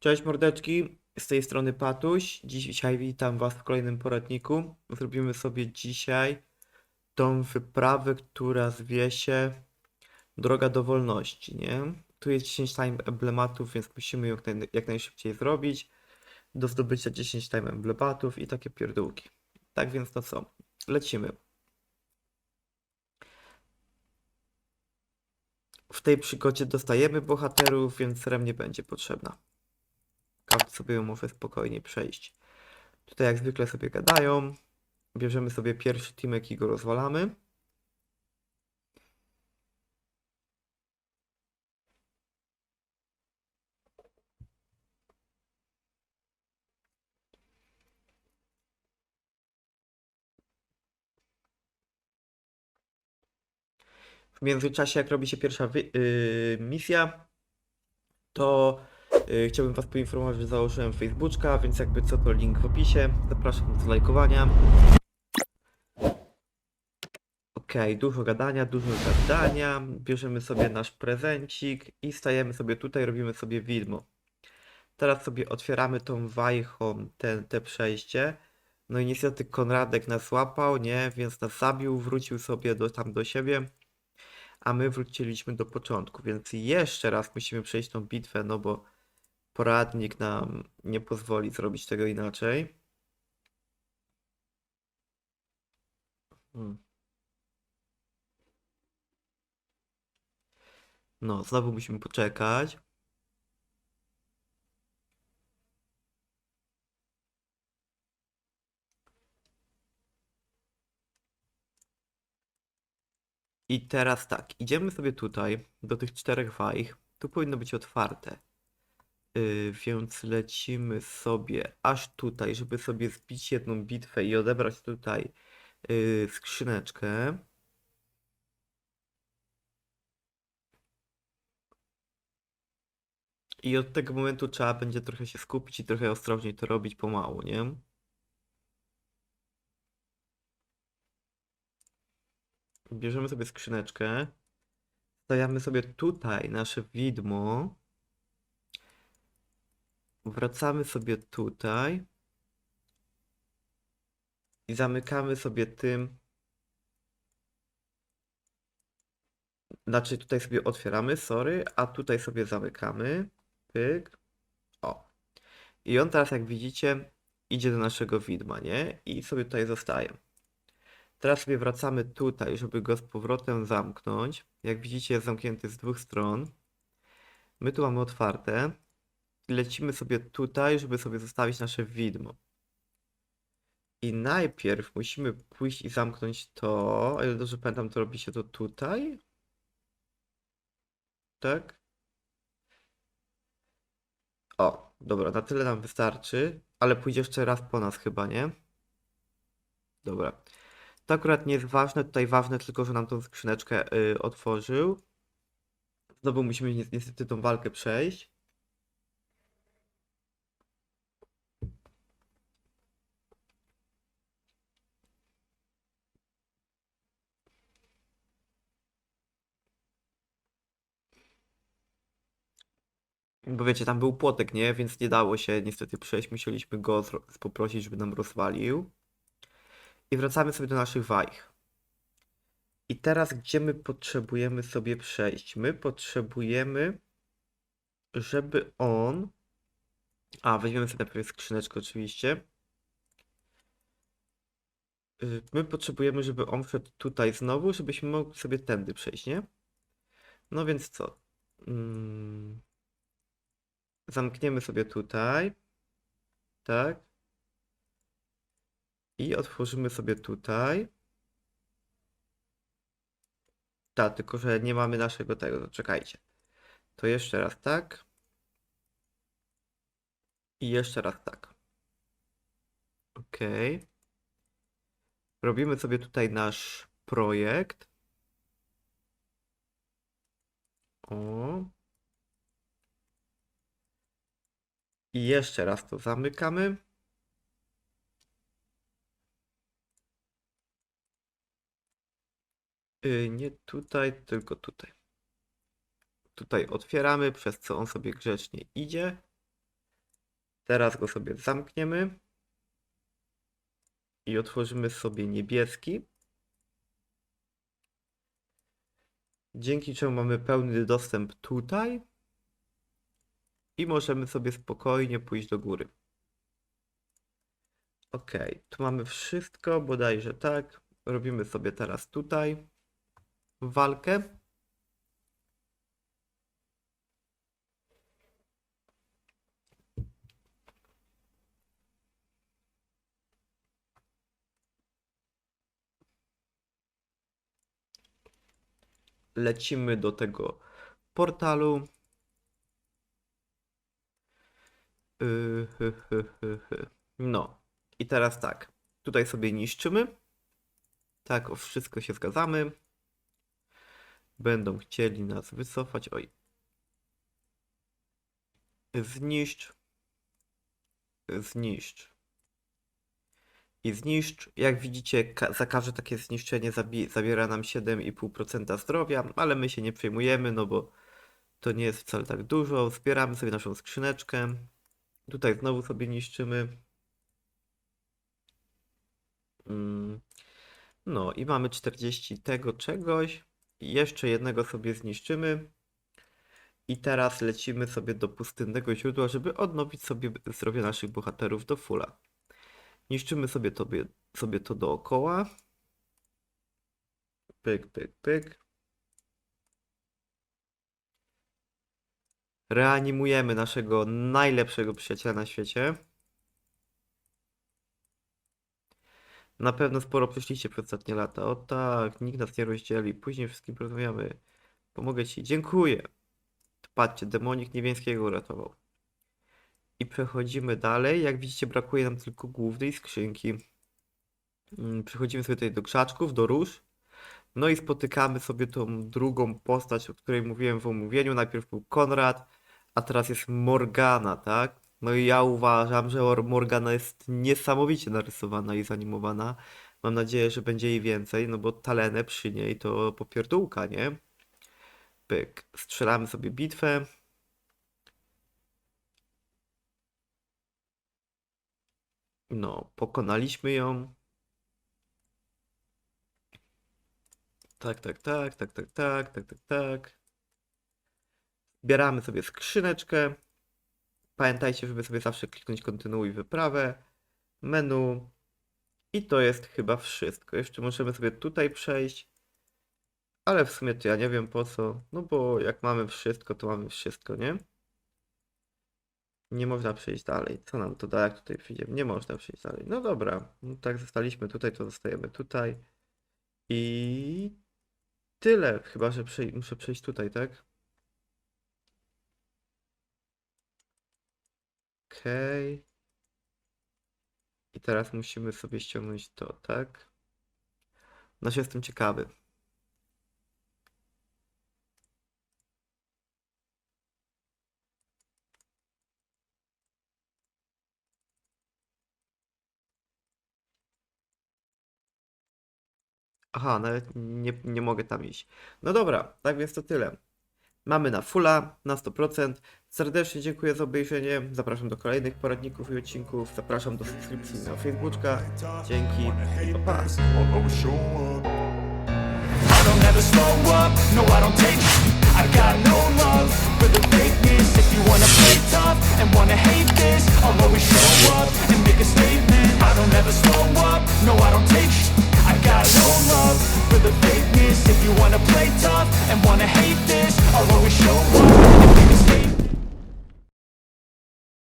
Cześć mordeczki, z tej strony Patuś. Dzisiaj witam Was w kolejnym poradniku. Zrobimy sobie dzisiaj tą wyprawę, która zwie się Droga do Wolności, nie? Tu jest 10 time emblematów, więc musimy ją jak, naj, jak najszybciej zrobić. Do zdobycia 10 time emblematów i takie pierdółki. Tak więc to co? Lecimy. W tej przygodzie dostajemy bohaterów, więc rem nie będzie potrzebna. Każdy sobie ją może spokojnie przejść. Tutaj jak zwykle sobie gadają. Bierzemy sobie pierwszy teamek i go rozwalamy. W międzyczasie, jak robi się pierwsza yy, misja, to chciałbym Was poinformować, że założyłem Facebooka, więc jakby co to link w opisie. Zapraszam do zlajkowania. Okej, dużo gadania, dużo gadania. Bierzemy sobie nasz prezencik i stajemy sobie tutaj, robimy sobie widmo. Teraz sobie otwieramy tą wajchą te, te przejście. No i niestety Konradek nas złapał, nie? Więc nas zabił, wrócił sobie do, tam do siebie a my wróciliśmy do początku, więc jeszcze raz musimy przejść tą bitwę, no bo poradnik nam nie pozwoli zrobić tego inaczej. Hmm. No, znowu musimy poczekać. I teraz tak, idziemy sobie tutaj do tych czterech wajch. Tu powinno być otwarte. Yy, więc lecimy sobie aż tutaj, żeby sobie zbić jedną bitwę i odebrać tutaj yy, skrzyneczkę. I od tego momentu trzeba będzie trochę się skupić i trochę ostrożniej to robić pomału, nie? Bierzemy sobie skrzyneczkę. Stawiamy sobie tutaj nasze widmo. Wracamy sobie tutaj. I zamykamy sobie tym. Znaczy tutaj sobie otwieramy, sorry, a tutaj sobie zamykamy. Pyk. O. I on teraz jak widzicie idzie do naszego widma, nie? I sobie tutaj zostaje. Teraz sobie wracamy tutaj, żeby go z powrotem zamknąć. Jak widzicie jest zamknięty z dwóch stron. My tu mamy otwarte. Lecimy sobie tutaj, żeby sobie zostawić nasze widmo. I najpierw musimy pójść i zamknąć to. O ile dobrze pamiętam, to robi się to tutaj. Tak? O, dobra, na tyle nam wystarczy. Ale pójdzie jeszcze raz po nas chyba, nie? Dobra. To akurat nie jest ważne, tutaj ważne tylko, że nam tą skrzyneczkę y, otworzył. Znowu musimy ni- niestety tą walkę przejść. Bo wiecie, tam był płotek, nie? Więc nie dało się niestety przejść. Musieliśmy go poprosić, żeby nam rozwalił. I wracamy sobie do naszych wajch. I teraz gdzie my potrzebujemy sobie przejść? My potrzebujemy, żeby on... A, weźmiemy sobie najpierw skrzyneczkę oczywiście. Y, My potrzebujemy, żeby on wszedł tutaj znowu, żebyśmy mogli sobie tędy przejść, nie? No więc co? Mm. Zamkniemy sobie tutaj. Tak. I otworzymy sobie tutaj. Tak, tylko że nie mamy naszego tego, to czekajcie. To jeszcze raz tak. I jeszcze raz tak. Ok. Robimy sobie tutaj nasz projekt. O. I jeszcze raz to zamykamy. Yy, nie tutaj, tylko tutaj. Tutaj otwieramy, przez co on sobie grzecznie idzie. Teraz go sobie zamkniemy i otworzymy sobie niebieski. Dzięki czemu mamy pełny dostęp tutaj i możemy sobie spokojnie pójść do góry. Ok, tu mamy wszystko, bodajże tak. Robimy sobie teraz tutaj walkę. Lecimy do tego portalu. No, i teraz tak. Tutaj sobie niszczymy. Tak, o wszystko się zgadzamy. Będą chcieli nas wycofać. Oj. Zniszcz. Zniszcz. I zniszcz. Jak widzicie, ka- za każde takie zniszczenie zabi- zabiera nam 7,5% zdrowia, ale my się nie przejmujemy, no bo to nie jest wcale tak dużo. Zbieramy sobie naszą skrzyneczkę. Tutaj znowu sobie niszczymy. Mm. No i mamy 40 tego czegoś. Jeszcze jednego sobie zniszczymy. I teraz lecimy sobie do pustynnego źródła, żeby odnowić sobie zdrowie naszych bohaterów do fulla. Niszczymy sobie, tobie, sobie to dookoła. Pyk, pyk, pyk. Reanimujemy naszego najlepszego przyjaciela na świecie. Na pewno sporo przeszliście przez ostatnie lata. O tak, nikt nas nie rozdzieli. Później wszystkim porozmawiamy. Pomogę ci. Dziękuję. Patrzcie, demonik niebiańskiego uratował. I przechodzimy dalej. Jak widzicie, brakuje nam tylko głównej skrzynki. Mm, Przechodzimy sobie tutaj do krzaczków, do róż. No i spotykamy sobie tą drugą postać, o której mówiłem w omówieniu. Najpierw był Konrad, a teraz jest Morgana, tak? No i ja uważam, że Or- Morgana jest niesamowicie narysowana i zanimowana. Mam nadzieję, że będzie jej więcej, no bo talenę przy niej to popierdółka, nie? Pyk. Strzelamy sobie bitwę. No, pokonaliśmy ją. Tak, tak, tak, tak, tak, tak, tak, tak, tak. Zbieramy sobie skrzyneczkę. Pamiętajcie, żeby sobie zawsze kliknąć kontynuuj wyprawę. Menu. I to jest chyba wszystko. Jeszcze możemy sobie tutaj przejść. Ale w sumie to ja nie wiem po co. No bo jak mamy wszystko, to mamy wszystko, nie? Nie można przejść dalej. Co nam to da, jak tutaj przyjdziemy? Nie można przejść dalej. No dobra. No tak zostaliśmy tutaj, to zostajemy tutaj. I tyle. Chyba, że przej- muszę przejść tutaj, tak? Okej. I teraz musimy sobie ściągnąć to, tak? No się jestem ciekawy. Aha, nawet nie, nie mogę tam iść. No dobra, tak więc to tyle. Mamy na fulla, na 100%. Serdecznie dziękuję za obejrzenie. Zapraszam do kolejnych poradników i odcinków. Zapraszam do subskrypcji na Facebooka. Dzięki pa pa. I we show